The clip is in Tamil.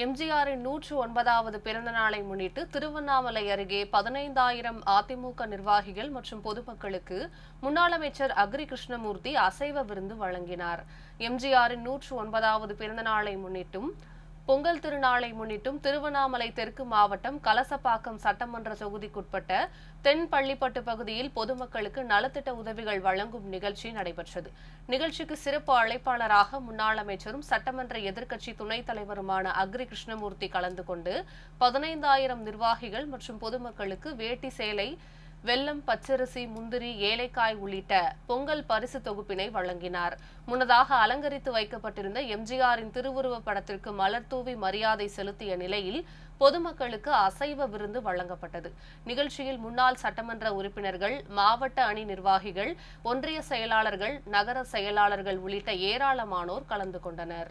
எம்ஜிஆரின் நூற்று ஒன்பதாவது பிறந்த நாளை முன்னிட்டு திருவண்ணாமலை அருகே பதினைந்தாயிரம் அதிமுக நிர்வாகிகள் மற்றும் பொதுமக்களுக்கு முன்னாள் அமைச்சர் அக்ரி கிருஷ்ணமூர்த்தி அசைவ விருந்து வழங்கினார். எம்ஜிஆரின் நூற்று ஒன்பதாவது பிறந்த நாளை முன்னிட்டும் பொங்கல் திருநாளை முன்னிட்டும் திருவண்ணாமலை தெற்கு மாவட்டம் கலசப்பாக்கம் சட்டமன்ற தொகுதிக்குட்பட்ட தென் பள்ளிப்பட்டு பகுதியில் பொதுமக்களுக்கு நலத்திட்ட உதவிகள் வழங்கும் நிகழ்ச்சி நடைபெற்றது. நிகழ்ச்சிக்கு சிறப்பு அழைப்பாளராக முன்னாள் அமைச்சரும் சட்டமன்ற எதிர்க்கட்சி துணைத் தலைவருமான அக்ரி கிருஷ்ணமூர்த்தி கலந்து கொண்டு பதினைந்தாயிரம் நிர்வாகிகள் மற்றும் பொதுமக்களுக்கு வேட்டி சேலை வெல்லம் பச்சரிசி முந்திரி ஏலைக்காய் உள்ளிட்ட பொங்கல் பரிசு தொகுப்பினை வழங்கினார். முன்னதாக அலங்கரித்து வைக்கப்பட்டிருந்த எம்ஜிஆரின் திருவுருவப் படத்திற்கு மலர் தூவி மரியாதை செலுத்திய நிலையில் பொதுமக்களுக்கு அசைவ விருந்து வழங்கப்பட்டது. நிகழ்ச்சியில் முன்னாள் சட்டமன்ற உறுப்பினர்கள் மாவட்ட அணி நிர்வாகிகள் ஒன்றிய செயலாளர்கள் நகர செயலாளர்கள் உள்ளிட்ட ஏராளமானோர் கலந்து கொண்டனர்.